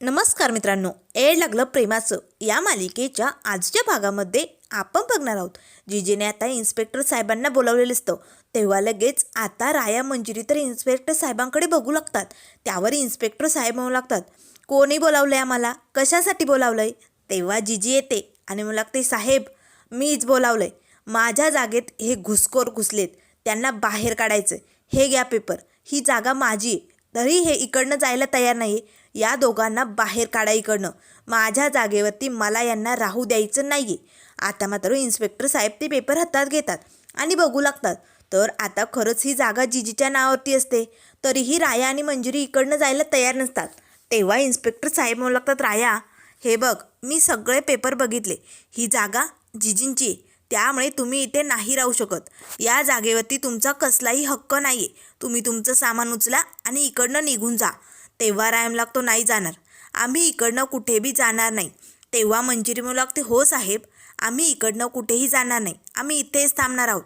नमस्कार मित्रांनो एड लागलं प्रेमाचं. या मालिकेच्या आजच्या भागामध्ये आपण बघणार आहोत जिजेने आता इन्स्पेक्टर साहेबांना बोलावलेलं असतं. तेव्हा लगेच आता राया मंजिरी तर इन्स्पेक्टर साहेबांकडे बघू लागतात. त्यावर इन्स्पेक्टर साहेब म्हणू लागतात कोणी बोलावलं आहे आम्हाला? कशासाठी बोलावलं आहे तेव्हा जिजी येते आणि म्हणू लागते साहेब मीच बोलावलं आहे माझ्या जागेत हे घुसखोर घुसलेत. त्यांना बाहेर काढायचं हे घ्या पेपर. ही जागा माझी आहे. तरी हे इकडनं जायला तयार नाही या दोघांना बाहेर काढा इकडनं. माझ्या जागेवरती मला यांना राहू द्यायचं नाही आहे आता मात्र इन्स्पेक्टर साहेब ते पेपर हातात घेतात आणि बघू लागतात. तर आता खरंच ही जागा जिजीच्या नावावरती असते. तरीही राया आणि मंजुरी इकडनं जायला तयार नसतात. तेव्हा इन्स्पेक्टर साहेब म्हणू लागतात राया हे बघ मी सगळे पेपर बघितले. ही जागा जिजींची आहे. त्यामुळे तुम्ही इथे नाही राहू शकत. या जागेवरती तुमचा कसलाही हक्क नाही आहे तुम्ही तुमचं सामान उचला आणि इकडनं निघून जा. तेव्हा रायम लागतो नाही जाणार. आम्ही इकडनं कुठे बी जाणार नाही. तेव्हा मंजिरी लागते हो साहेब आम्ही इकडनं कुठेही जाणार नाही. आम्ही इथेच थांबणार आहोत.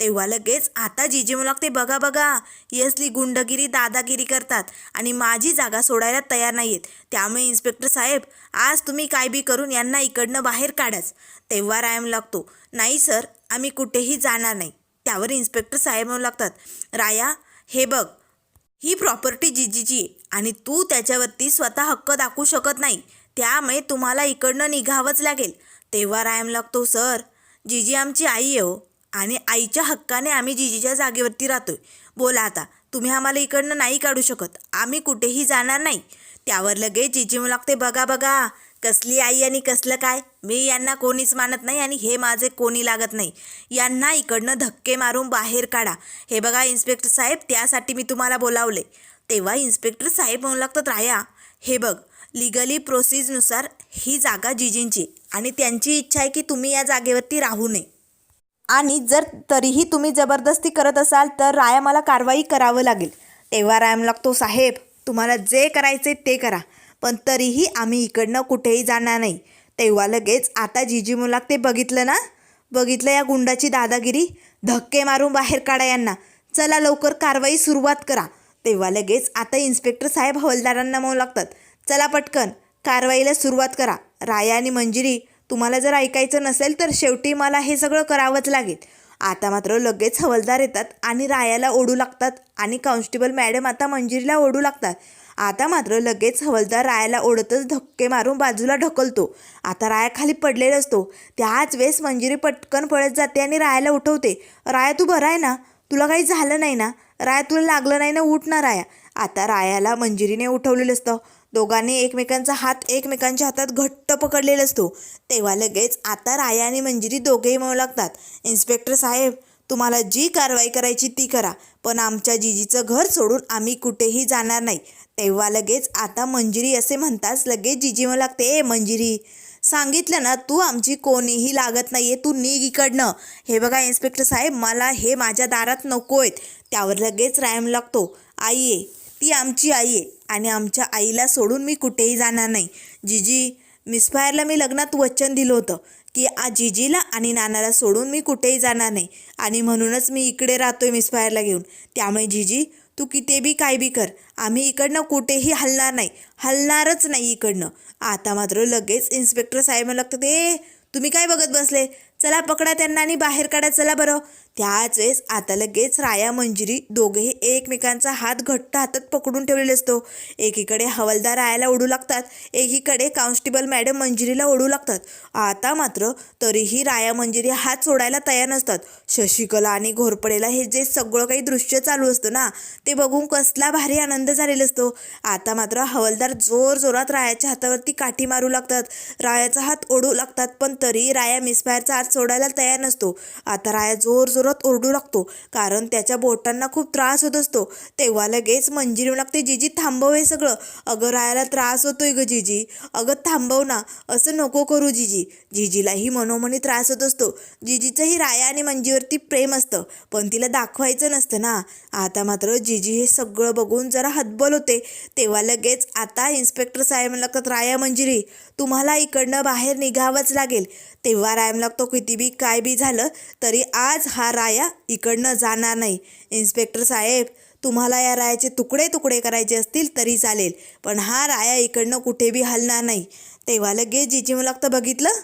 तेव्हा लगेच आता जिजी लागते बघा बघा यसली गुंडगिरी दादागिरी करतात आणि माझी जागा सोडायला तयार नाही आहेत त्यामुळे इन्स्पेक्टर साहेब आज तुम्ही काय बी करून यांना इकडनं बाहेर काढाच. तेव्हा रायम लागतो नाही सर आम्ही कुठेही जाणार नाही. त्यावर इन्स्पेक्टर साहेब म्हणू लागतात राया हे बघ ही प्रॉपर्टी जिजीची आहे. आणि तू त्याच्यावरती स्वतः हक्क दाखवू शकत नाही. त्यामुळे तुम्हाला इकडनं निघावंच लागेल. तेव्हा रायम लागतो सर जिजी आमची आई आहे हो. आणि आईच्या हक्काने आम्ही जिजीच्या जागेवरती राहतोय. बोला आता तुम्ही आम्हाला इकडनं नाही काढू शकत. आम्ही कुठेही जाणार नाही. त्यावर लगेच जिजी म्हणू लागते बघा बघा कसली आई आणि कसलं काय? मी यांना कोणीच मानत नाही आणि हे माझे कोणी लागत नाही. यांना इकडनं धक्के मारून बाहेर काढा. हे बघा इन्स्पेक्टर साहेब त्यासाठी मी तुम्हाला बोलावले. तेव्हा इन्स्पेक्टर साहेब म्हणू लागतात राया हे बघ लिगली प्रोसेसनुसार ही जागा जिजींची आणि त्यांची इच्छा आहे की तुम्ही या जागेवरती राहू नये. आणि जर तरीही तुम्ही जबरदस्ती करत असाल तर राया मला कारवाई करावं लागेल. तेव्हा रायम लागतो साहेब तुम्हाला जे करायचे ते करा पण तरीही आम्ही इकडनं कुठेही जाणार नाही. तेव्हा लगेच आता जिजी म्हणू लागते बघितलं ना? बघितलं या गुंडाची दादागिरी? धक्के मारून बाहेर काढा यांना. चला लवकर कारवाई सुरुवात करा. तेव्हा लगेच आता इन्स्पेक्टर साहेब हवालदारांना म्हणू लागतात. चला पटकन कारवाईला सुरुवात करा. राया आणि मंजिरी तुम्हाला जर ऐकायचं नसेल तर शेवटी मला हे सगळं करावंच लागेल. आता मात्र लगेच हवलदार येतात आणि रायाला ओढू लागतात आणि कॉन्स्टेबल मॅडम आता मंजिरीला ओढू लागतात. आता मात्र लगेच हवलदार रायाला ओढतच धक्के मारून बाजूला ढकलतो. आता राया खाली पडलेला असतो. त्याच वेळेस मंजिरी पटकन पळत जाते आणि रायाला उठवते. राया तू बरा आहे ना? तुला काही झालं नाही ना? राया तुला लागलं नाही ना उठ ना राया? आता रायाला मंजिरीने उठवलेलं असतं. दोघांनी एकमेकांचा हात एकमेकांच्या हातात घट्ट पकडलेला असतो. तेव्हा लगेच आता राया आणि मंजिरी दोघेही म्हणू लागतात. इन्स्पेक्टर साहेब तुम्हाला जी कारवाई करायची ती करा. पण आमच्या जिजीचं घर सोडून आम्ही कुठेही जाणार नाही. तेव्हा लगेच आता मंजिरी असे म्हणताच लगेच जिजी म्हणू लागते. ए मंजिरी सांगितलं ना तू आमची कोणीही लागत नाही आहे तू निघ इकडनं. हे बघा इन्स्पेक्टर साहेब मला हे माझ्या दारात नको आहेत त्यावर लगेच रायम लागतो. आई आहे ती आमची आई आहे आणि आमच्या आईला सोडून मी कुठेही जाणार नाही. जिजी मिसफायरला मी लग्नात वचन दिलं होतं की आ जिजीला आणि नानाला सोडून मी कुठेही जाणार नाही आणि म्हणूनच मी इकडे राहतोय मिसफायरला घेऊन. त्यामुळे जिजी तू किती बी काय बी कर. आम्ही इकडनं कुठेही हलणार नाही. हलणारच नाही इकडनं. आता मात्र लगेच इन्स्पेक्टर साहेब लागतं ते तुम्ही काय बघत बसले? चला पकडा त्यांना आणि बाहेर काढा चला बरं. त्याच वेळेस आता लगेच राया मंजिरी दोघेही एकमेकांचा हात घट्ट हातात पकडून ठेवलेले असतो. एकीकडे हवालदार रायाला ओढू लागतात एकीकडे कॉन्स्टेबल मॅडम मंजिरीला ओढू लागतात. आता मात्र तरीही राया मंजिरी हात सोडायला तयार नसतात. शशिकला आणि घोरपडेला हे जे सगळं काही दृश्य चालू असतं ना ते बघून कसला भारी आनंद झालेला असतो. आता मात्र हवालदार जोर जोरात रायाच्या हातावरती काठी मारू लागतात. रायाचा हात ओढू लागतात पण तरी राया मिसफायरचा हात सोडायला तयार नसतो. आता राया जोर जोरात ओरडू लागतो. कारण त्याच्या बोटांना खूप त्रास होत असतो. तेव्हा लगेच मंजिरी लागते. जिजी थांबव हे सगळं. अगं रायाला त्रास होतोय ग जिजी. अगं थांबव ना. असं नको करू जिजी. जिजीलाही मनोमनी त्रास होत असतो. जिजीचंही राया आणि मंजीवरती प्रेम असतं. पण तिला दाखवायचं नसतं ना. आता मात्र जिजी हे सगळं बघून जरा हतबल होते. तेव्हा लगेच आता इन्स्पेक्टर साहेब लागतात राया मंजिरी तुम्हाला इकडनं बाहेर निघावंच लागेल. तेव्हा रायम लागतो किती बी काय बी झालं तरी आज हा राया इकडनं जाणार नाही. इन्स्पेक्टर साहेब तुम्हाला या रायाचे तुकडे तुकडे करायचे असतील तरी चालेल पण हा राया इकडनं कुठे बी हलणार नाही. तेव्हा लगेच जिजी मला लागतं बघितलं?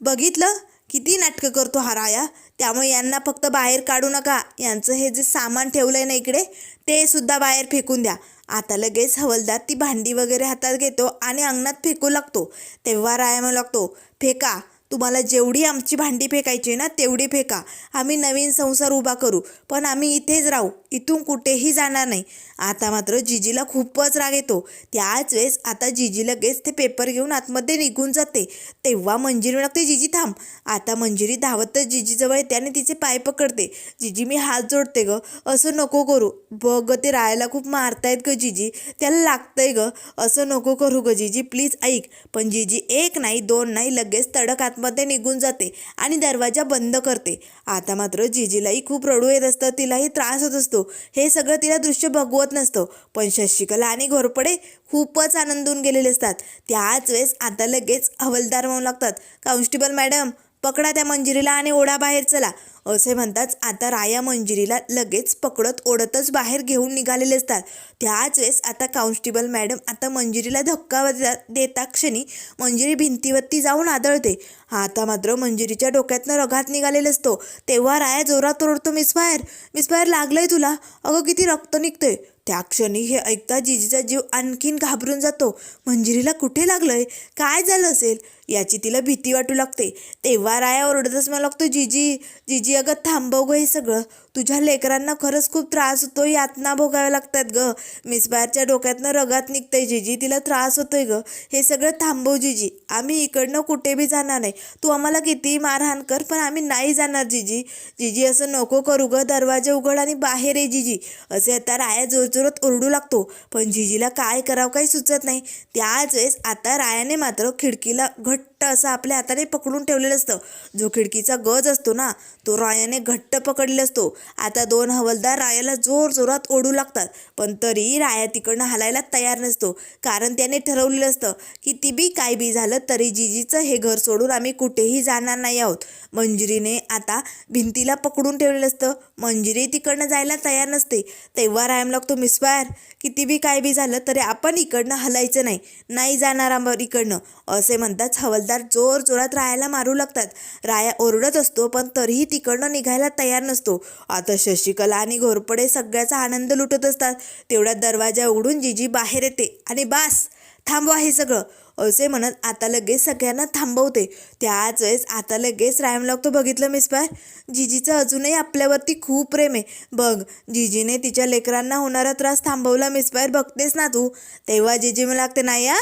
बघितलं? किती नाटकं करतो हा राया? त्यामुळे यांना फक्त बाहेर काढू नका. यांचं हे जे सामान ठेवलं आहे ना इकडे ते सुद्धा बाहेर फेकून द्या. आता लगेच हवलदार ती भांडी वगैरे हातात घेतो आणि अंगणात फेकू लागतो. तेव्हा राया म्हणू लागतो फेका तुम्हाला जेवढी आमची भांडी फेकायची आहे ना तेवढी फेका. आम्ही नवीन संसार उभा करू. पण आम्ही इथेच राहू. इथून कुठेही जाणार नाही. आता मात्र जिजीला खूपच राग येतो. त्याच वेळेस आता जिजी लगेच ते पेपर घेऊन आतमध्ये निघून जाते. तेव्हा मंजिरी लागते जिजी थांब. आता मंजिरी धावतच जिजीजवळ येते आणि तिचे पाय पकडते. जिजी मी हात जोडते ग. असं नको करू. बघ ग ते रायाला खूप मारतायत ग जिजी. त्याला लागतंय ग. असं नको करू ग जिजी. प्लीज ऐक. पण जिजी एक नाही दोन नाही लगेच तडक आतमध्ये निघून जाते आणि दरवाजा बंद करते. आता मात्र जिजीलाही खूप रडू येत असतं तिलाही त्रास होत असतो. हे सगळं तिला दृश्य भगवत नसतं. पण शशिकला आणि घोरपडे खूपच आनंदून गेलेले असतात. त्याच वेळेस आता लगेच हवलदार म्हणू लागतात कॉन्स्टेबल मॅडम पकडा त्या मंजिरीला आणि ओढा बाहेर चला. असे म्हणताच आता राया मंजिरीला लगेच पकडत ओढतच बाहेर घेऊन निघालेले असतात. त्याच वेळेस आता कॉन्स्टेबल मॅडम आता मंजिरीला धक्का देता क्षणी मंजिरी भिंतीवरती जाऊन आदळते. आता मात्र मंजिरीच्या डोक्यातनं रगात निघालेला असतो. तेव्हा राया जोरात ओरडतो मिसफायर मिसफायर लागलंय तुला. अगं किती रक्त निघतंय. त्या क्षणी हे ऐकता जिजीचा जीव आणखीन घाबरून जातो. मंजिरीला कुठे लागलंय? काय झालं असेल? याची तिला भीती वाटू लागते. तेव्हा राया ओरडतच मला लागतो जिजी जिजी अगं थांबव गं हे सगळं. तुझ्या लेकरांना खरंच खूप त्रास होतो यातना भोगाव्या लागतात ग. मिसबायरच्या डोक्यातनं रगात निघतंय जिजी तिला त्रास होतोय ग. हे सगळं थांबव जिजी. आम्ही इकडनं कुठे बी जाणार नाही. तू आम्हाला कितीही मारहाण कर पण आम्ही नाही जाणार जिजी. जिजी असं नको करू ग. दरवाजा उघड आणि बाहेर ये जिजी. असे आता राया जोरजोरात ओरडू लागतो. पण जिजीला काय करावं काही सुचत नाही. त्याच वेळेस आता रायाने मात्र खिडकीला घट्ट असं आपल्या हाताने पकडून ठेवलेलं असतं. जो खिडकीचा गज असतो ना तो रायाने घट्ट पकडलेला असतो. आता दोन हवलदार रायाला जोर जोरात ओढू लागतात. पण तरी राया तिकडनं हलायला तयार नसतो. कारण त्याने ठरवलेलं असतं किती बी काय बी झालं तरी जिजीचं हे घर सोडून आम्ही कुठेही जाणार नाही आहोत. मंजिरीने आता भिंतीला पकडून ठेवलेलं असतं. मंजिरी तिकडनं जायला तयार नसते. तेव्हा रायम लागतो मिसफायर किती बी काय बी झालं तरी आपण इकडनं हलायचं नाही. नाही जाणार आंबर इकडनं. असे म्हणताच हवलदार जोर जोरात रायाला मारू लागतात. राया ओरडत असतो पण तरीही तिकडनं निघायला तयार नसतो. आता शशिकला आणि घोरपडे सगळ्याचा आनंद लुटत असतात. तेवढ्यात दरवाजा उघडून जिजी बाहेर येते. आणि बास थांबवा हे सगळं असे म्हणत आता लगेच सगळ्यांना थांबवते. त्याच वेळेस आता लगेच रायम लागतो. बघितलं मिस पाय जिजीचं अजूनही आपल्यावरती खूप प्रेम आहे. बघ जिजीने तिच्या लेकरांना होणारा त्रास थांबवला मिस पायर बघतेस ना तू? तेव्हा जिजी मला लागते नाही हा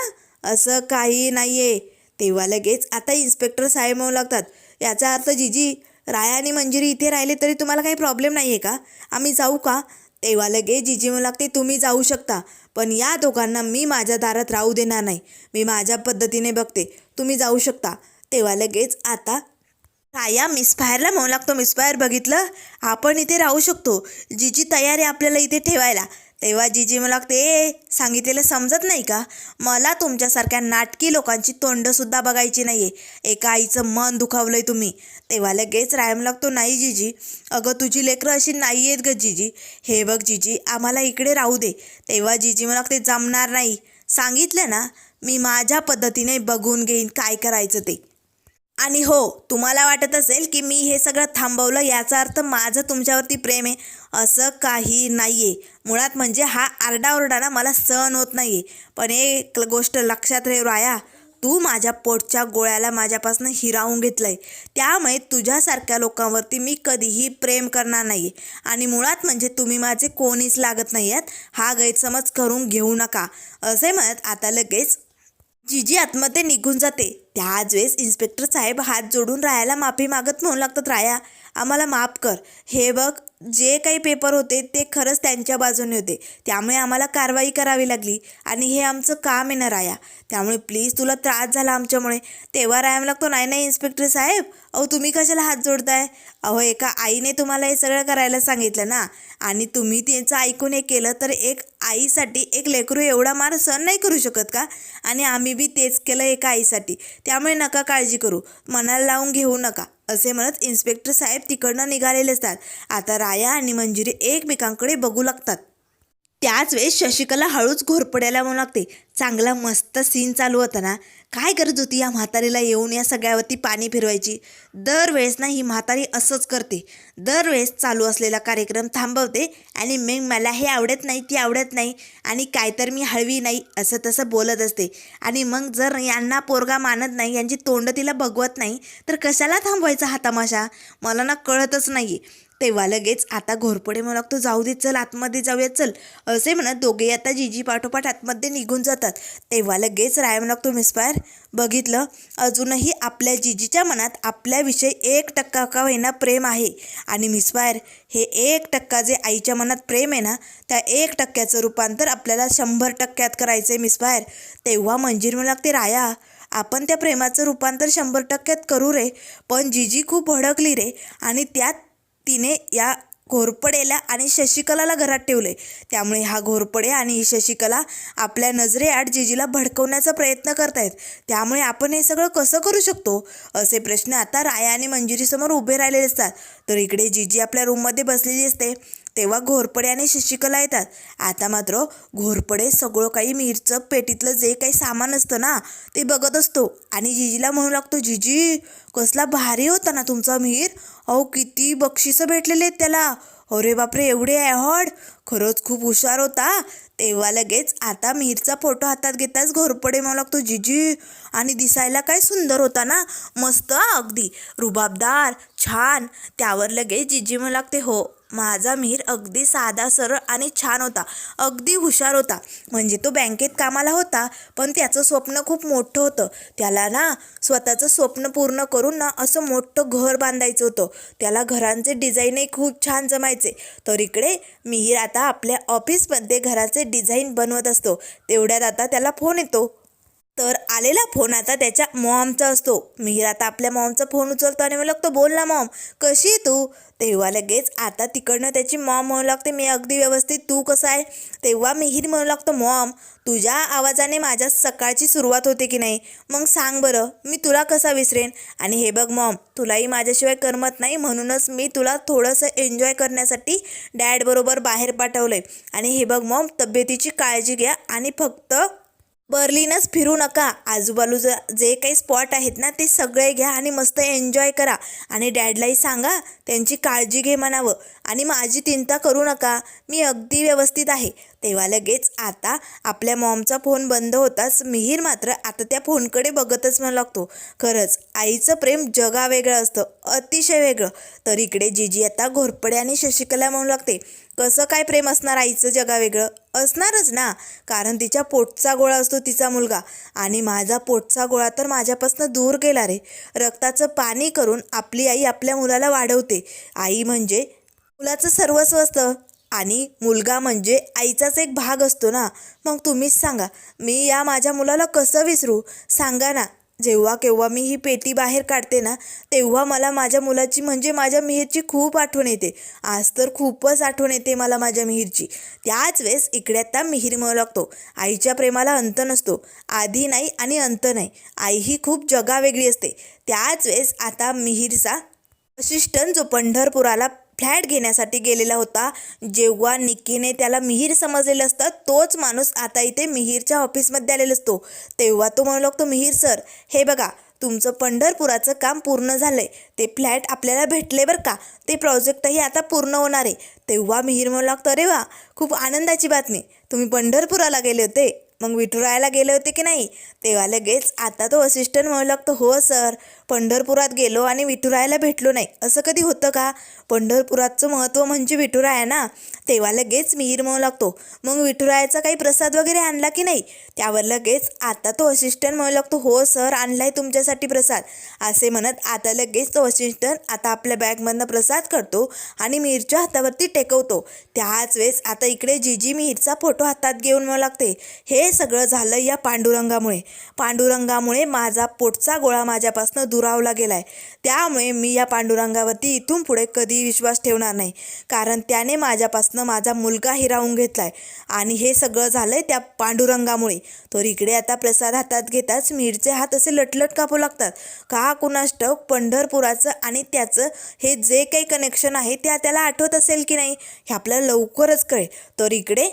असं काही नाही आहे तेव्हा लगेच आता इन्स्पेक्टर साहेब म्हणू लागतात. याचा अर्थ जिजी राया आणि मंजिरी इथे राहिले तरी तुम्हाला काही प्रॉब्लेम नाही आहे का? आम्ही जाऊ का? तेव्हा लगे जिजी म्हणू लागते तुम्ही जाऊ शकता पण या दोघांना मी माझ्या दारात राहू देणार नाही. मी माझ्या पद्धतीने बघते. तुम्ही जाऊ शकता. तेव्हा लगेच आता राया मिसफायरला म्हणू लागतो मिसफायर बघितलं? आपण इथे राहू शकतो. जिजी तयार आहे आपल्याला इथे ठेवायला. तेव्हा जिजी मला ते ए सांगितलेलं समजत नाही का? मला तुमच्यासारख्या नाटकी लोकांची तोंडसुद्धा बघायची नाही आहे एका आईचं मन दुखावलं आहे तुम्ही. तेव्हा लगेच रायम लागतो नाही जिजी. अगं तुझी लेकरं अशी नाही आहेत ग जिजी. हे बघ जिजी आम्हाला इकडे राहू दे. तेव्हा जिजी मला ते जमणार नाही. सांगितलं ना मी माझ्या पद्धतीने बघून घेईन काय करायचं ते. आणि हो तुम्हाला वाटत असेल की मी हे सगळं थांबवलं याचा अर्थ माझं तुमच्यावरती प्रेम आहे असं काही नाही आहे मुळात म्हणजे हा आरडाओरडा ना मला सहन होत नाही आहे पण एक गोष्ट लक्षात रे राया तू माझ्या पोटच्या गोळ्याला माझ्यापासून हिरावून घेतलं आहे त्यामुळे तुझ्यासारख्या लोकांवरती मी कधीही प्रेम करणार नाही आहे आणि मुळात म्हणजे तुम्ही माझे कोणीच लागत नाही आहेत हा गैरसमज करून घेऊ नका. असे म्हणत आता लगेच जीजी आतमध्ये निघून जाते. त्याच वेळेस इन्स्पेक्टर साहेब हात जोडून रायाला माफी मागत म्हणू लागतात राया आम्हाला माफ कर. हे बघ जे काही पेपर होते ते खरंच त्यांच्या बाजूने होते. त्यामुळे आम्हाला कारवाई करावी लागली आणि हे आमचं काम आहे ना राया. त्यामुळे प्लीज तुला त्रास झाला आमच्यामुळे. तेव्हा राया लागतो नाही नाही इन्स्पेक्टर साहेब? अहो तुम्ही कशाला हात जोडताय? अहो एका आईने तुम्हाला हे सगळं करायला सांगितलं ना. आणि तुम्ही त्यांचं ऐकून हे केलं तर एक आईसाठी एक लेकरू एवढा मार सहन नाही करू शकत का? आणि आम्ही बी तेच केलं एका आईसाठी. त्यामुळे नका काळजी करू. मनाला लावून घेऊ नका. असे म्हणत इन्स्पेक्टर साहेब तिकडनं निघालेले असतात. आता राया आणि मंजिरी एकमेकांकडे बघू लागतात. त्याच वेळेस शशिकला हळूच घोरपड्याला म्हणू लागते. चांगला मस्त सीन चालू होता ना. काय गरज होती या म्हातारीला येऊन या सगळ्यावरती पाणी फिरवायची? दरवेळेस ना ही म्हातारी असंच करते. दरवेळेस चालू असलेला कार्यक्रम थांबवते आणि मग मला हे आवडत नाही ती आवडत नाही आणि काय तर मी हळवी नाही असं तसं बोलत असते. आणि मग जर यांना पोरगा मानत नाही यांची तोंड तिला बघवत नाही तर कशाला थांबवायचा हा तमाशा? मला ना कळतच नाही तेव्हा लगेच आता घोरपडे मला लागतो जाऊ दे चल आतमध्ये जाऊया चल. असे म्हणत दोघे आता जीजी पाठोपाठ आतमध्ये निघून जातात. तेव्हा लगेच राय म्हणू लागतो मिसपायर बघितलं? अजूनही आपल्या जीजीच्या मनात आपल्याविषयी एक टक्का का होईना प्रेम आहे. आणि मिसपायर हे एक टक्का जे आईच्या मनात प्रेम आहे ना त्या एक टक्क्याचं रूपांतर आपल्याला शंभर टक्क्यात करायचं आहे मिसपायर तेव्हा मंजिर म्हणू लागते राया आपण त्या प्रेमाचं रूपांतर शंभर टक्क्यात करू रे पण जीजी खूप भडकली रे. आणि त्यात तिने या घोरपडेला आणि शशिकलाला घरात ठेवले. त्यामुळे हा घोरपडे आणि ही शशिकला आपल्या नजरेआड जिजीला भडकवण्याचा प्रयत्न करतायत. त्यामुळे आपण हे सगळं कसं करू शकतो? असे प्रश्न आता राया आणि मंजिरीसमोर उभे राहिलेले असतात. तर इकडे जिजी आपल्या रूममध्ये बसलेली असते. तेव्हा घोरपडे आणि शशिकला येतात. आता मात्र घोरपडे सगळं काही मिरचं पेटीतलं जे काही सामान असतं ना ते बघत असतो. आणि जिजीला म्हणू लागतो जिजी कसला भारी होता ना तुमचा मिहीर अहो किती बक्षिसं भेटलेले आहेत त्याला. अरे बापरे एवढे अवॉर्ड खरंच खूप हुशार होता. तेव्हा लगेच आता मिहीरचा फोटो हातात घेताच घोरपडे म्हणू लागतो जिजी आणि दिसायला काय सुंदर होता ना. मस्त अगदी. रुबाबदार छान. त्यावर लगेच जिजी म्हणू लागते हो माझा मिहीर अगदी साधा सरळ आणि छान होता. अगदी हुशार होता. म्हणजे तो बँकेत कामाला होता पण त्याचं स्वप्न खूप मोठं होतं. त्याला ना स्वतःचं स्वप्न पूर्ण करून ना असं मोठं घर बांधायचं होतं. त्याला घरांचे डिझाईनही खूप छान जमायचे. तर इकडे मिहीर आता आपल्या ऑफिसमध्ये घराचे डिझाईन बनवत असतो. तेवढ्यात आता त्याला फोन येतो. तर आलेला फोन आता त्याच्या मॉमचा असतो. मिहीर आता आपल्या मॉमचा फोन उचलतो आणि मला लागतो बोल ना मॉम कशी आहे तू? तेव्हा लगेच आता तिकडनं त्याची मॉम म्हणू लागते मी अगदी व्यवस्थित तू कसं आहे? तेव्हा मिहीर म्हणू लागतो मॉम तुझ्या आवाजाने माझ्या सकाळची सुरुवात होते की नाही? मग सांग बरं मी तुला कसा विसरेन? आणि हे बघ मॉम तुलाही माझ्याशिवाय करमत नाही म्हणूनच मी तुला थोडंसं एन्जॉय करण्यासाठी डॅडबरोबर बाहेर पाठवलं आहे आणि हे बघ मॉम तब्येतीची काळजी घ्या आणि फक्त बर्लिनच फिरू नका. आजूबाजूचा जे काही स्पॉट आहेत ना ते सगळे घ्या आणि मस्त एन्जॉय करा. आणि डॅडलाही सांगा त्यांची काळजी घे म्हणावं. आणि माझी चिंता करू नका. मी अगदी व्यवस्थित आहे. तेव्हा लगेच आता आपल्या मॉमचा फोन बंद होताच मिहीर मात्र आता त्या फोनकडे बघतच म्हणू लागतो. खरंच आईचं प्रेम जगा वेगळं असतं अतिशय वेगळं. तर इकडे जीजी आता घोरपडे आणि शशिकला म्हणू लागते कसं काय प्रेम असणार आईचं जगा वेगळं असणारच ना. कारण तिच्या पोटचा गोळा असतो तिचा मुलगा. आणि माझा पोटचा गोळा तर माझ्यापासून दूर गेला रे. रक्ताचं पाणी करून आपली आई आपल्या मुलाला वाढवते. आई म्हणजे मुलाचं सर्वस्व असतं. आणि मुलगा म्हणजे आईचाच एक भाग असतो ना. मग तुम्हीच सांगा. मी या माझ्या मुलाला कसं विसरू? सांगा ना. जेव्हा केव्हा मी ही पेटी बाहेर काढते ना तेव्हा मला माझ्या मुलाची म्हणजे माझ्या मिहीरची खूप आठवण येते. आज तर खूपच आठवण येते मला माझ्या मिहीरची. त्याच वेळेस इकडे आता मिहीर म्हणू लागतो. आईच्या प्रेमाला अंत नसतो. आधी नाही आणि अंत नाही. आई ही खूप जगावेगळी असते. त्याच वेळेस आता मिहीरचा वशिष्ठन जो पंढरपुराला फ्लॅट घेण्यासाठी गेलेला होता. जेव्हा निक्कीने त्याला मिहीर समजलेलं असतं तोच माणूस आता इथे मिहीरच्या ऑफिसमध्ये आलेला असतो. तेव्हा तो म्हणू लागतो मिहीर सर हे बघा तुमचं पंढरपुराचं काम पूर्ण झालं आहे ते फ्लॅट आपल्याला भेटले बरं का? ते प्रोजेक्टही आता पूर्ण होणार आहे. तेव्हा मिहीर म्हणू लागतो अरे वा खूप आनंदाची बातमी. तुम्ही पंढरपुराला गेले होते? मग विठुरायाला गेले होते की नाही? तेव्हा लगेच आता तो असिस्टंट म्हणू लागतो हो सर. पंढरपुरात गेलो आणि विठुरायाला भेटलो नाही. असं कधी होतं का? पंढरपुराचं महत्त्व म्हणजे विठुराया ना? तेव्हा लगेच मिहीर म्हणू लागतो. मग विठुरायाचा काही प्रसाद वगैरे आणला की नाही? त्यावर लगेच आता तो असिस्टंट म्हणू लागतो. हो सर आणलाय तुमच्यासाठी प्रसाद. असे म्हणत आता लगेच तो असिस्टंट आता आपल्या बॅगमधनं प्रसाद करतो आणि मिहीरच्या हातावरती टेकवतो. त्याच वेळेस आता इकडे जीजी मिहीरचा फोटो हातात घेऊन म्हणू लागते. हे सगळं झालं या पांडुरंगामुळे. पांडुरंगामुळे माझा पोटचा गोळा माझ्यापासून दुरावला गेलाय. त्यामुळे मी या पांडुरंगावरती इथून पुढे कधी विश्वास ठेवणार नाही. कारण त्याने माझ्यापासनं माझा मुलगा हिरावून घेतलाय. आणि हे सगळं झालंय त्या पांडुरंगामुळे. तर इकडे आता प्रसाद हातात घेताच मिरचे हात असे लटलट कापू लागतात. का कुणाष्ट पंढरपुराचं आणि त्याचं हे जे काही कनेक्शन आहे त्या त्याला आठवत असेल की नाही हे आपल्याला लवकरच कळेल. तर इकडे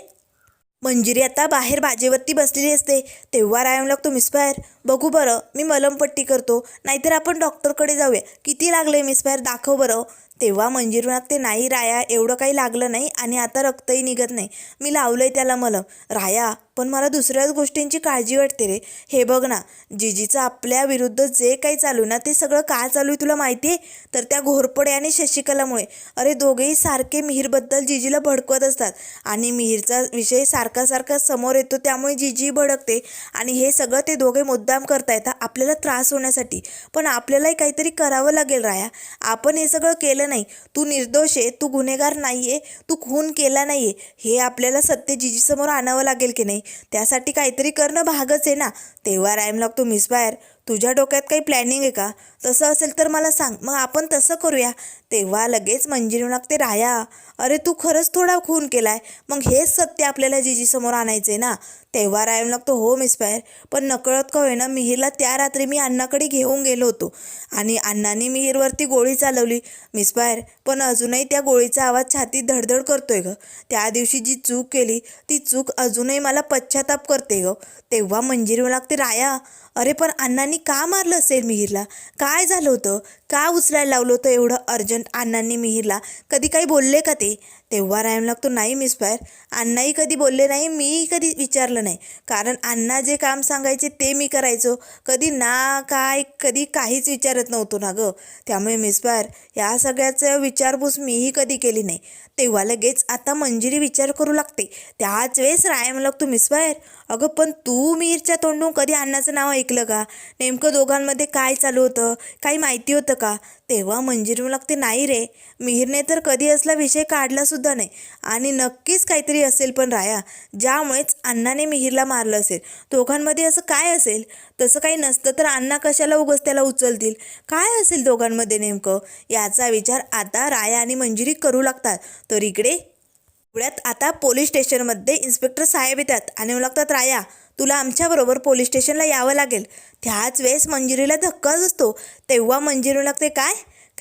मंजिरी आता बाहेर बाजेवरती बसलेली असते. तेव्हा रायम लागतो मिसफायर बघू बरं मी मलमपट्टी करतो. नाहीतर आपण डॉक्टरकडे जाऊया. किती लागले मिसफायर दाखव बरं. तेव्हा मंजिरी लागते नाही राया एवढं काही लागलं नाही आणि आता रक्तही निघत नाही. मी लावलं आहे त्याला मलम. राया पण मला दुसऱ्याच गोष्टींची काळजी वाटते रे. हे बघ ना जिजीचं आपल्या विरुद्ध जे काही चालू आहे ना ते सगळं का चालू आहे तुला माहिती आहे? तर त्या घोरपडे आणि शशिकलामुळे. अरे दोघेही सारखे मिहीरबद्दल जिजीला भडकवत असतात आणि मिहीरचा विषय सारखा सारखा समोर येतो त्यामुळे जिजी भडकते आणि हे सगळं ते दोघे मुद्दाम करतायत आपल्याला त्रास होण्यासाठी. पण आपल्यालाही काहीतरी करावं लागेल राया. आपण हे सगळं केलं नाही. तू निर्दोष आहे तू गुन्हेगार नाही आहे तू खून केला नाही आहे हे आपल्याला सत्य जिजीसमोर आणावं लागेल की नाही? त्यासाठी काहीतरी करणं भागच आहे ना. तेव्हा रायम लागतो मिसफायर तुझ्या डोक्यात काही प्लॅनिंग आहे का? तसं असेल तर मला सांग. मग आपण तसं करूया. तेव्हा लगेच मंजिरी लागते राया. अरे तू खरंच थोडा खून केलाय. मग हेच सत्य आपल्याला जीजीसमोर आणायचं आहे ना? तेव्हा रायम लागतो हो मिसफायर पण नकळत का होईना मिहीरला त्या रात्री मी अण्णाकडे घेऊन गेलो होतो. आणि अण्णांनी मिहीरवरती गोळी चालवली. मिसफायर पण अजूनही त्या गोळीचा आवाज छातीत धडधड करतोय ग. त्या दिवशी जी चूक केली ती चूक अजूनही मला पश्चाताप करते ग. तेव्हा मंजिरी लागते राया. अरे पण अण्णांनी का मारलं असेल मिहीरला? काय झालं होतं? का उचलायला लावलं होतं एवढं अर्जंट अण्णांनी मिहीरला? कधी काही बोलले का ते? तेव्हा रायम लागतो नाही मिस फायर अण्णाही कधी बोलले नाही मीही कधी विचारलं नाही. कारण अण्णा जे काम सांगायचे ते मी करायचो. कधी ना काय कधी काहीच विचारत नव्हतो ना गं. त्यामुळे मिस फायर या सगळ्याचं विचारपूस मीही कधी केली नाही. तेव्हा लगेच आता मंजिरी विचार करू लागते. त्याच वेळेस रायम लागतो मिस फायर अगं पण तू मीरच्या तोंडून कधी अण्णाचं नाव ऐकलं का? नेमकं दोघांमध्ये काय चालू होतं? काही माहिती होतं का? तेव्हा मंजिरी लागते नाही रे. मिहीरने तर कधी असला विषय काढलासुद्धा नाही. आणि नक्कीच काहीतरी असेल पण राया ज्यामुळेच अण्णाने मिहीरला मारलं असेल. दोघांमध्ये असं काय असेल? तसं काही नसतं तर अण्णा कशाला उगस त्याला उचलतील? काय असेल दोघांमध्ये नेमकं? याचा विचार आता राया आणि मंजिरी करू लागतात. तर इकडे एवढ्यात आता पोलीस स्टेशनमध्ये इन्स्पेक्टर साहेब येतात आणि लागतात राया तुला आमच्याबरोबर पोलीस स्टेशनला यावं लागेल. त्याच वेळेस मंजिरीला धक्काच असतो. तेव्हा मंजिरी लागते काय?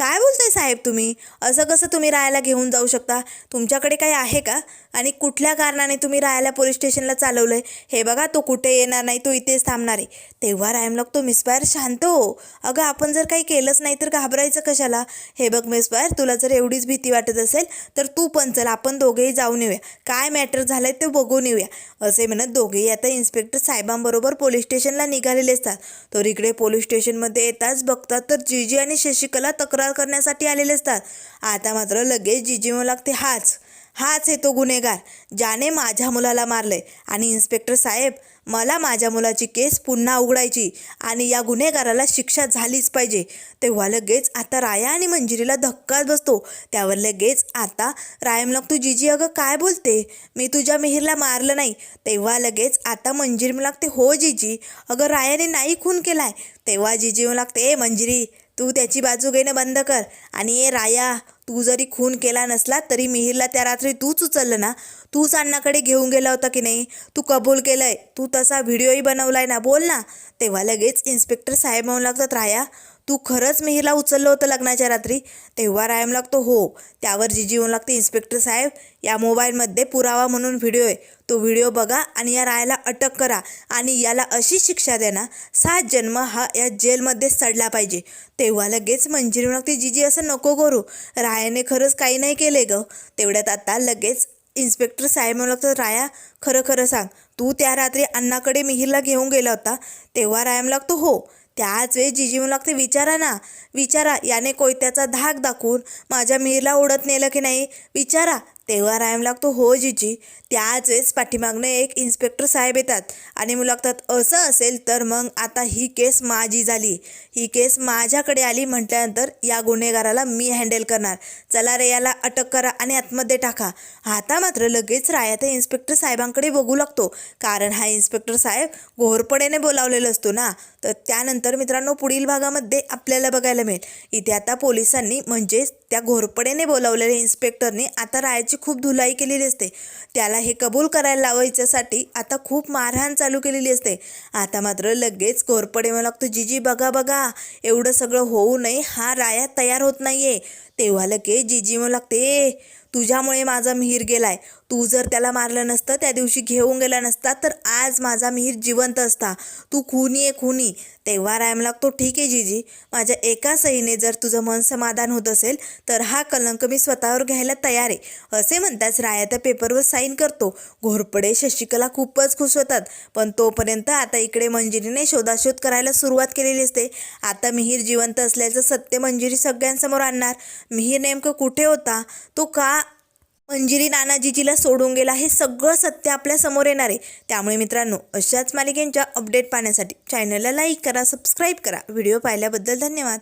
काय बोलताय साहेब तुम्ही? असं कसं तुम्ही रायाला घेऊन जाऊ शकता? तुमच्याकडे काही आहे का? आणि कुठल्या कारणाने तुम्ही रायाला पोलीस स्टेशनला चालवलं आहे हे बघा तो कुठे येणार नाही तो इथेच थांबणार आहे. तेव्हा रायम लागतो मिसफायर शांत हो. अगं आपण जर काही केलंच नाही तर घाबरायचं कशाला? हे बघ मिसफायर तुला जर एवढीच भीती वाटत असेल तर तू पण चल आपण दोघेही जाऊन येऊया. काय मॅटर झालंय ते बघून येऊया. असे म्हणत दोघेही आता इन्स्पेक्टर साहेबांबरोबर पोलीस स्टेशनला निघालेले असतात. तर इकडे पोलीस स्टेशनमध्ये येताच बघतात तर जीजी आणि शशिकला तक्रार करण्यासाठी आलेले असतात. आता मात्र लगेच जीजी लागते. हाच हाच आहे तो गुन्हेगार ज्याने माझ्या मुलाला मारले आणि इन्स्पेक्टर साहेब मला माझ्या मुलाची केस पुन्हा उघडायची आणि या गुन्हेगाराला शिक्षा झालीच पाहिजे. तेव्हा लगेच आता राया आणि मंजिरीला धक्काच बसतो. त्यावर लगेच आता रायम लागतो जीजी अगं काय बोलते? मी तुझ्या मिहीरला मारलं नाही. तेव्हा लगेच आता मंजिरी लागते हो जीजी अगं रायाने नाही खून केलाय. तेव्हा जीजी लागते ए मंजिरी तू त्याची बाजू घेणं बंद कर. आणि ए राया तू जरी खून केला नसला तरी मिहिरला त्या रात्री तूच उचललं ना? तूच अण्णाकडे घेऊन गेला होता की नाही? तू कबूल केलंय? तू तसा व्हिडिओही बनवलाय ना? बोल ना. तेव्हा लगेच इन्स्पेक्टर साहेब म्हणू लागतात राया तू खरंच मिहीरला उचललं होतं लग्नाच्या रात्री? तेव्हा रायम लागतो हो. त्यावर जीजी येऊन लागते इन्स्पेक्टर साहेब या मोबाईलमध्ये पुरावा म्हणून व्हिडिओ आहे. तो व्हिडिओ बघा आणि या रायाला अटक करा आणि याला अशी शिक्षा द्या ना सात जन्म हा या जेलमध्ये सडला पाहिजे. तेव्हा लगेच मंजिरी लागते जिजी असं नको करू. रायाने खरंच काही नाही केले ग. तेवढ्यात आता लगेच इन्स्पेक्टर साहेब म्हणू लागतात राया खरं खरं सांग. तू त्या रात्री अण्णाकडे मिहीरला घेऊन गेला होता. तेव्हा रायम लागतो हो. त्याच वेळी जिजी म्हणू लागते विचारा ना विचारा. याने कोयत्याचा धाक दाखवून माझ्या मिहीरला ओढत नेलं की नाही विचारा तेव्हा रायम लागतो हो जिजी. त्याच वेळेस पाठीमागनं एक इन्स्पेक्टर साहेब येतात आणि म्हणू लागतात असं असेल तर मग आता ही केस माझी झाली. ही केस माझ्याकडे आली म्हटल्यानंतर या गुन्हेगाराला मी हँडल करणार. चला रे याला अटक करा आणि आतमध्ये टाका. आता मात्र लगेच राया त्या इन्स्पेक्टर साहेबांकडे बघू लागतो. कारण हा इन्स्पेक्टर साहेब घोरपडेने बोलावलेला असतो ना. तर त्यानंतर मित्रांनो पुढील भागामध्ये आपल्याला बघायला मिळेल. इथे आता पोलिसांनी म्हणजेच त्या घोरपडेने बोलावलेल्या इन्स्पेक्टरने आता रायाची खूप धुलाई केलेली असते. त्याला हे कबूल करायला लावायच्यासाठी आता खूप मारहाण चालू केलेली असते. आता मात्र लगेच घोरपडे मला लागतो जीजी बघा बघा एवढं सगळं होऊ नये हा राया तयार होत नाही आहे तेव्हा लगेच जीजी म्हणू लागते "ए, तुझ्यामुळे माझा मिहीर गेलाय. तू जर त्याला मारलं नसतं त्या दिवशी घेऊन गेला नसता तर आज माझा मिहीर जिवंत असता. तू खुनी आहे खुनी. तेव्हा रायम लागतो ठीक आहे जीजी. माझ्या एका सहीने जर तुझं मन समाधान होत असेल तर हा कलंक मी स्वतःवर घ्यायला तयार आहे. असे म्हणताच राया त्या पेपरवर साईन करतो. घोरपडे शशिकला खूपच खुश होतात. पण तोपर्यंत आता इकडे मंजिरीने शोधाशोध करायला सुरुवात केलेली असते. आता मिहीर जिवंत असल्याचं सत्य मंजिरी सगळ्यांसमोर आणणार. मिहीर नेमकं कुठे होता? तो का मंजिरी नानाजीजीला सोडून गेला हे सगळं सत्य आपल्यासमोर येणार आहे. त्यामुळे मित्रांनो अशाच मालिकेंच्या अपडेट पाहण्यासाठी चॅनलला लाईक करा सबस्क्राईब करा. व्हिडिओ पाहिल्याबद्दल धन्यवाद.